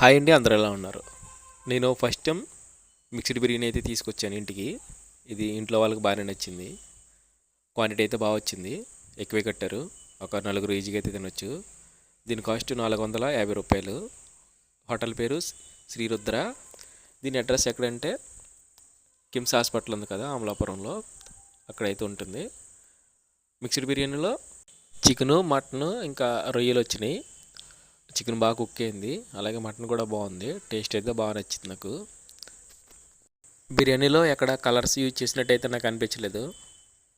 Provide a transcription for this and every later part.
Hi అండి అందరూ ఎలా ఉన్నారు? నేను ఫస్ట్ టైం మిక్స్డ్ బిర్యానీ అయితే తీసుకొచ్చాను ఇంటికి. ఇది ఇంట్లో వాళ్ళకి బాగానే నచ్చింది. క్వాంటిటీ అయితే బాగా వచ్చింది. ఎక్కువే కట్టారు. ఒక నలుగురు ఈజీగా అయితే తినొచ్చు. దీని కాస్ట్ నాలుగు వందల యాభై రూపాయలు. హోటల్ పేరు శ్రీరుద్ర. దీని అడ్రస్ ఎక్కడంటే కిమ్స్ హాస్పిటల్ ఉంది కదా అమలాపురంలో. అక్కడైతే ఉంటుంది. మిక్స్డ్ బిర్యానీలో చికెను మటను ఇంకా రొయ్యలు వచ్చినాయి. చికెన్ బాగా కుక్ అయింది. అలాగే మటన్ కూడా బాగుంది. టేస్ట్ అయితే బాగా నచ్చింది నాకు. బిర్యానీలో ఎక్కడ కలర్స్ యూజ్ చేసినట్టయితే నాకు అనిపించలేదు.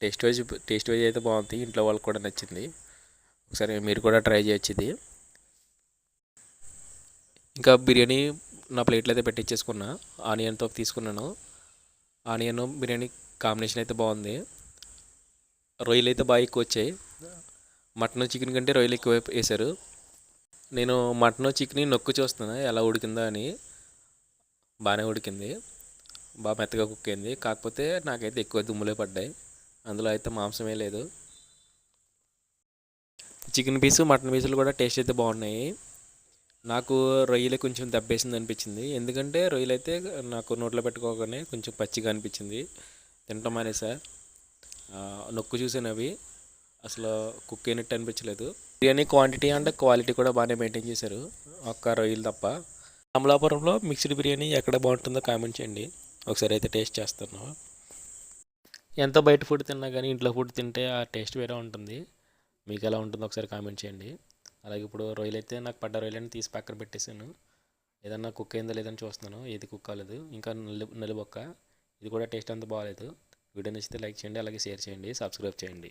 టేస్ట్ వైజ్ టేస్ట్ వైజ్ అయితే బాగుంది. ఇంట్లో వాళ్ళకి కూడా నచ్చింది. ఒకసారి మీరు కూడా ట్రై చేయొచ్చింది ఇంకా బిర్యానీ నా ప్లేట్లో అయితే పెట్టించేసుకున్నా ఆనియన్తో తీసుకున్నాను. ఆనియన్ బిర్యానీ కాంబినేషన్ అయితే బాగుంది. రొయ్యలు అయితే బాగా ఎక్కువ వచ్చాయి. మటన్ చికెన్ కంటే రొయ్యలు ఎక్కువ వేశారు నేను మటన్ చికెన్ నొక్కు చూస్తున్నా. ఎలా ఉడికిందా అని. బాగానే ఉడికింది. బాగా మెత్తగా కుక్ అయింది. కాకపోతే నాకైతే ఎక్కువ దుమ్ములే పడ్డాయి. అందులో అయితే మాంసమే లేదు. చికెన్ పీసు మటన్ పీసులు కూడా టేస్ట్ అయితే బాగున్నాయి. నాకు రొయ్యలే కొంచెం దెబ్బేసింది అనిపించింది. ఎందుకంటే రొయ్యలు అయితే నాకు నోట్లో పెట్టుకోగానే కొంచెం పచ్చిగా అనిపించింది. తింటాం అనేసా. నొక్కు చూసాను అవి. అసలు కుక్ అయినట్టు అనిపించలేదు. బిర్యానీ క్వాంటిటీ అండ్ క్వాలిటీ కూడా బాగానే మెయింటైన్ చేశారు. ఒక్క రొయ్యలు తప్ప. అమలాపురంలో మిక్స్డ్ బిర్యానీ ఎక్కడ బాగుంటుందో కామెంట్ చేయండి. ఒకసారి అయితే టేస్ట్ చేస్తాను. ఎంత బయట ఫుడ్ తిన్నా కానీ ఇంట్లో ఫుడ్ తింటే ఆ టేస్ట్ వేరే ఉంటుంది. మీకు ఎలా ఉంటుందో ఒకసారి కామెంట్ చేయండి. అలాగే ఇప్పుడు రొయ్యలు అయితే నాకు పడ్డ రొయ్యలని తీసి పక్కన పెట్టేశాను. ఏదన్నా కుక్ అయిందో లేదని చూస్తున్నాను. ఏది కుక్ కాలేదు. ఇంకా నల్లి నలుబొక్క ఇది కూడా టేస్ట్ అంత బాగాలేదు. వీడియో నచ్చితే లైక్ చేయండి అలాగే షేర్ చేయండి సబ్స్క్రైబ్ చేయండి.